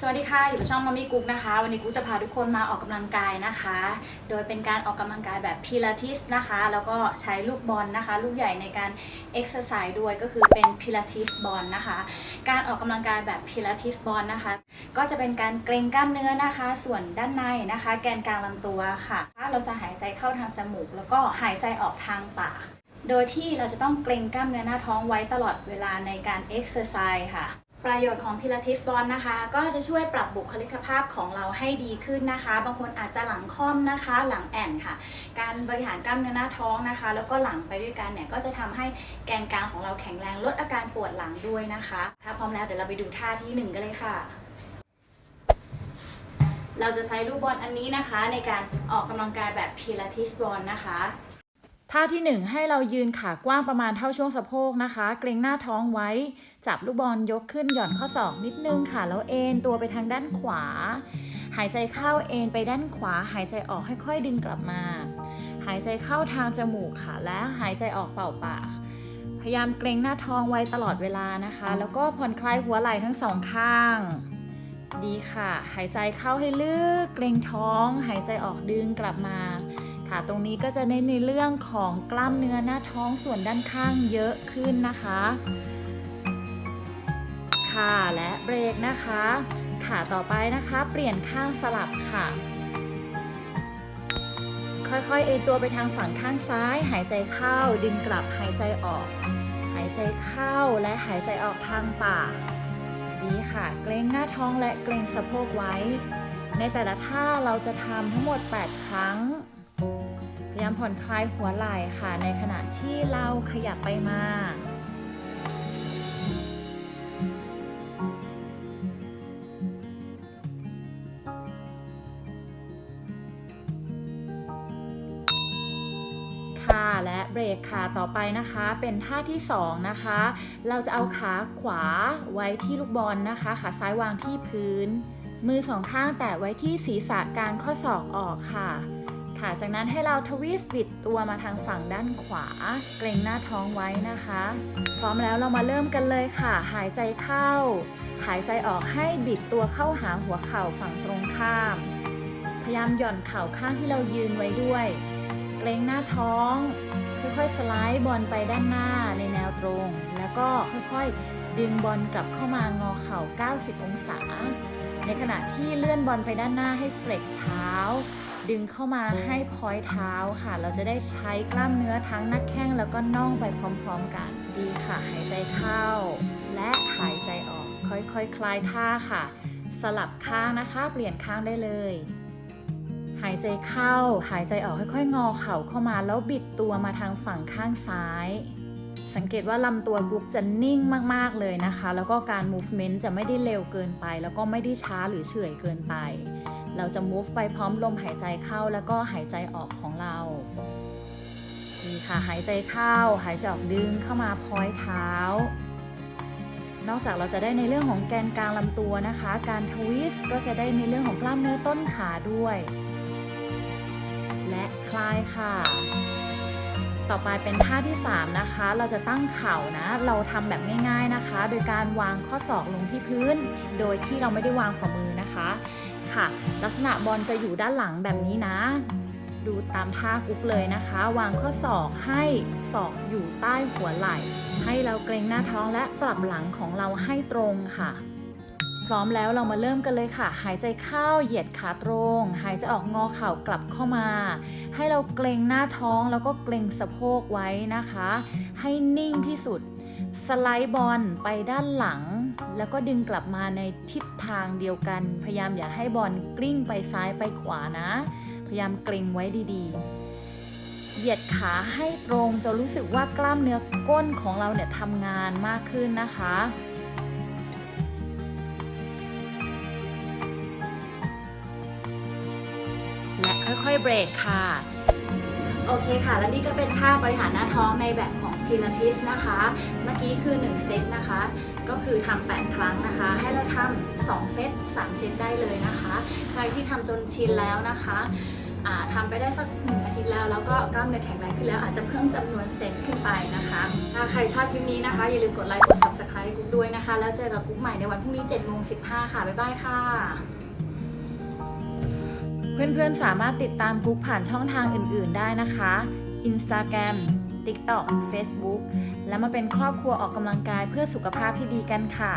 สวัสดีค่ะ อยู่กับช่องมามี่กุ๊กนะคะ วันนี้กุ๊กจะพาทุกคนมาออกกำลังกายนะคะ โดยเป็นการออกกำลังกายแบบพิลาทิสนะคะ แล้วก็ใช้ลูกบอลนะคะ ลูกใหญ่ในการเอ็กซ์ไซส์ด้วยก็คือเป็นพิลาทิสบอลนะคะ การออกกำลังกายแบบพิลาทิสบอลนะคะ ก็จะเป็นการเกรงกล้ามเนื้อนะคะ ส่วนด้านในนะคะ แกนกลางลำตัวค่ะ เราจะหายใจเข้าทางจมูก แล้วก็หายใจออกทางปาก โดยที่เราจะต้องเกรงกล้ามเนื้อหน้าท้องไว้ตลอดเวลาในการเอ็กซ์ไซส์ค่ะ ประโยชน์ของพิลาทิสบอลนะคะ ก็จะช่วยปรับบุคลิกภาพของเราให้ดีขึ้นนะคะ บางคนอาจจะหลังค่อมนะคะ หลังแอนค่ะ การบริหารกล้ามเนื้อหน้าท้องนะคะ แล้วก็หลังไปด้วยกันเนี่ยก็จะทำให้แกนกลางของเราแข็งแรงลดอาการปวดหลังด้วยนะคะ ถ้าพร้อมแล้วเดี๋ยวเราไปดูท่าที่หนึ่งกันเลยค่ะ เราจะใช้ลูกบอลอันนี้นะคะ ในการออกกำลังกายแบบพิลาทิสบอลนะคะ ท่าที่ 1 ให้เรายืนขากว้างประมาณเท่าช่วงสะโพกนะคะ เกรงหน้าท้องไว้ จับลูกบอลยกขึ้นหย่อนข้อศอกนิดนึงค่ะ แล้วเอ็นตัวไปทางด้านขวา หายใจเข้าเอ็นไปด้านขวา หายใจออกค่อยๆดึงกลับมา หายใจเข้าทางจมูกค่ะ และหายใจออกเป่าปากพยายามเกรงหน้าท้องไว้ตลอดเวลานะคะ แล้วก็ผ่อนคลายหัวไหล่ทั้งสองข้าง ดีค่ะ หายใจเข้าให้ลึก เกรงท้อง หายใจออกดึงกลับมา ค่ะ ตรงนี้ก็จะเน้นในเรื่องของกล้ามเนื้อหน้าท้องส่วนด้านข้างเยอะขึ้นนะคะ ค่ะและเบรกนะคะค่ะต่อไปนะคะ เปลี่ยนข้างสลับค่ะ ค่อยๆ เอนตัวไปทางฝั่งข้างซ้าย หายใจเข้าดึงกลับหายใจออก หายใจเข้าและหายใจออกทางปากดีค่ะ เกรงหน้าท้องและเกรงสะโพกไว้ ในแต่ละท่าเราจะทำทั้งหมด 8 ครั้ง พยายามผ่อนคลายหัวไหล่ค่ะ ในขณะที่เราขยับไปมาค่ะและเบรกค่ะต่อไปนะคะเป็นท่าที่ 2 นะคะ เราจะเอาขาขวาไว้ที่ลูกบอลนะคะ ขาซ้ายวางที่พื้น มือสองข้างแตะไว้ที่ศีรษะกลางข้อศอกออกค่ะ ค่ะ จากนั้นให้เราทวิสต์บิดตัวมาทางฝั่งด้านขวา เกรงหน้าท้องไว้นะคะ พร้อมแล้วเรามาเริ่มกันเลยค่ะ หายใจเข้า หายใจออกให้บิดตัวเข้าหาหัวเข่าฝั่งตรงข้าม พยายามหย่อนเข่าข้างที่เรายืนไว้ด้วย เกรงหน้าท้อง ค่อยๆสไลด์บอลไปด้านหน้าในแนวตรง แล้วก็ค่อยๆ ดึงบอลกลับเข้ามางอเข่า 90 องศา ในขณะที่เลื่อนบอลไปด้านหน้าให้เฟลกเท้า ดึงเข้ามาให้พอยเท้าค่ะ เราจะได้ใช้กล้ามเนื้อทั้งหนักแข้งแล้วก็น่องไปพร้อมๆกัน ดีค่ะ หายใจเข้า และหายใจออก ค่อยๆคคลายท่าค่ะ สลับข้างนะคะ เปลี่ยนข้างได้เลย หายใจเข้า หายใจออกค่อยๆ งอเข่าเข้ามาแล้วบิดตัวมาทางฝั่งข้างซ้าย สังเกตว่าลำตัวกุ๊กจะนิ่งมากๆเลยนะคะ แล้วก็การ movement จะไม่ได้เร็วเกินไป แล้วก็ไม่ได้ช้าหรือเฉื่อยเกินไป เราจะ move ไปพร้อมลมหายใจเข้าแล้วก็หายใจออกของเราดีค่ะหายใจเข้า หายใจออกดึงเข้ามาพอยเท้า นอกจากเราจะได้ในเรื่องของแกนกลางลำตัวนะคะ การทวิสต์ก็จะได้ในเรื่องของกล้ามเนื้อต้นขาด้วย และคลายค่ะ ต่อไปเป็นท่าที่ 3 นะคะ เราจะตั้งเข่านะ เราทำแบบง่าย ๆนะคะ โดยการวางข้อศอกลงที่พื้น โดยที่เราไม่ได้วางฝ่ามือนะคะ ค่ะ ลักษณะบอลจะอยู่ด้านหลังแบบนี้นะ ดูตามท่ากุ๊กเลยนะคะ วางข้อศอกให้ศอกอยู่ใต้หัวไหล่ ให้เราเกรงหน้าท้องและปรับหลังของเราให้ตรงค่ะ พร้อมแล้วเรามาเริ่มกันเลยค่ะ หายใจเข้าเหยียดขาตรง หายใจออกงอเข่ากลับเข้ามา ให้เราเกรงหน้าท้องแล้วก็เกรงสะโพกไว้นะคะ ให้นิ่งที่สุด สไลด์บอลไปด้านหลัง แล้วก็ดึงกลับมาในทิศทางเดียวกัน พยายามอย่าให้บอลกลิ้งไปซ้ายไปขวานะ พยายามเกรงไว้ดีๆ เหยียดขาให้ตรงจะรู้สึกว่ากล้ามเนื้อก้นของเราเนี่ยทำงานมากขึ้นนะคะและค่อยๆ เบรกค่ะ โอเคค่ะ และนี่ก็เป็นท่าบริหารหน้าท้องในแบบของ พิลาทิสนะคะ เมื่อกี้คือ 1 เซตนะคะ ก็คือทำ8ครั้งนะคะ ให้เราทำ2เซต 3 เซตได้เลยนะคะ ใครที่ทำจนชินแล้วนะคะอ่าทำไปได้สักหนึ่งอาทิตย์แล้วแล้วก็กล้ามเนื้อแข็งแรงขึ้นแล้วอาจจะเพิ่มจำนวนเซตขึ้นไปนะคะ ถ้าใครชอบคลิปนี้นะคะ อย่าลืมกดไลค์กด subscribe กุ๊กด้วยนะคะ แล้วเจอกับกุ๊กใหม่ในวันพรุ่งนี้7โมง15ค่ะ บ๊ายบายค่ะ เพื่อนๆสามารถติดตามกุ๊กผ่านช่องทางอื่นๆได้นะคะ Instagram TikTok Facebook แล้วมาเป็นครอบครัวออกกำลังกายเพื่อสุขภาพที่ดีกันค่ะ